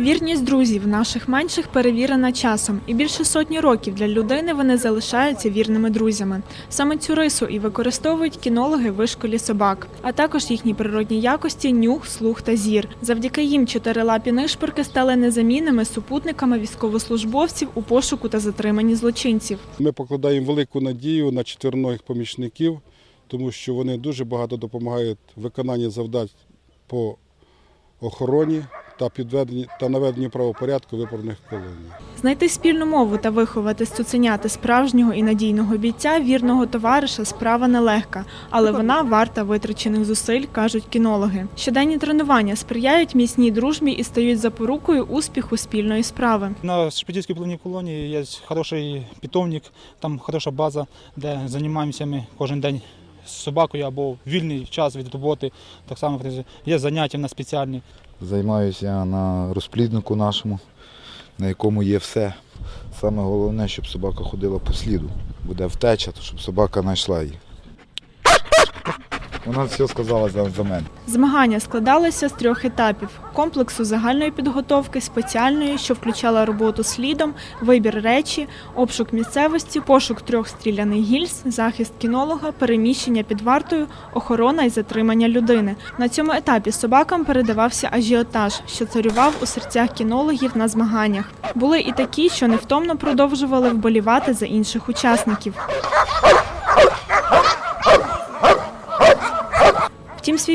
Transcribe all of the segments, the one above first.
Вірність друзів наших менших перевірена часом, і більше сотні років для людини вони залишаються вірними друзями. Саме цю рису і використовують кінологи вишколі собак, а також їхні природні якості нюх, слух та зір. Завдяки їм чотирилапі нишпорки стали незамінними супутниками військовослужбовців у пошуку та затриманні злочинців. Ми покладаємо велику надію на чотирногих помічників, тому що вони дуже багато допомагають в виконанні завдань по охороні та підведенні та наведенні правопорядку виправних колоній. Знайти спільну мову та виховати з цуценяти справжнього і надійного бійця, вірного товариша справа нелегка, але вона варта витрачених зусиль, кажуть кінологи. Щоденні тренування сприяють міцній дружбі і стають запорукою успіху спільної справи. На Шепетівській пливній колонії є хороший питомник, там хороша база, де займаємося ми кожен день з собакою або в вільний час від роботи. Так само є заняття на спеціальні. Займаюся на розпліднику нашому, на якому є все. Саме головне, щоб собака ходила по сліду. Буде втеча, то щоб собака знайшла її. Вона все сказала за, за мене. Змагання складалися з трьох етапів: комплексу загальної підготовки, спеціальної, що включала роботу слідом, вибір речі, обшук місцевості, пошук трьох стріляних гільз, захист кінолога, переміщення під вартою, охорона і затримання людини. На цьому етапі собакам передавався ажіотаж, що царював у серцях кінологів на змаганнях. Були і такі, що невтомно продовжували вболівати за інших учасників.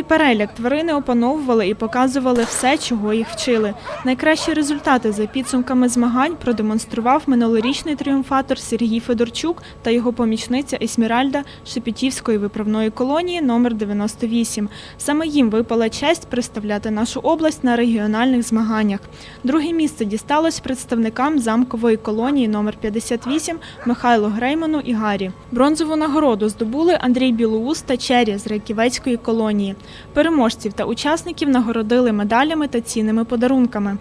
Переляк тварини опановували і показували все, чого їх вчили. Найкращі результати за підсумками змагань продемонстрував минулорічний тріумфатор Сергій Федорчук та його помічниця Есміральда Шепетівської виправної колонії номер 98. Саме їм випала честь представляти нашу область на регіональних змаганнях. Друге місце дісталось представникам замкової колонії номер 58 Михайлу Грейману і Гарі. Бронзову нагороду здобули Андрій Білоус та Чері з Раківецької колонії. Переможців та учасників нагородили медалями та цінними подарунками.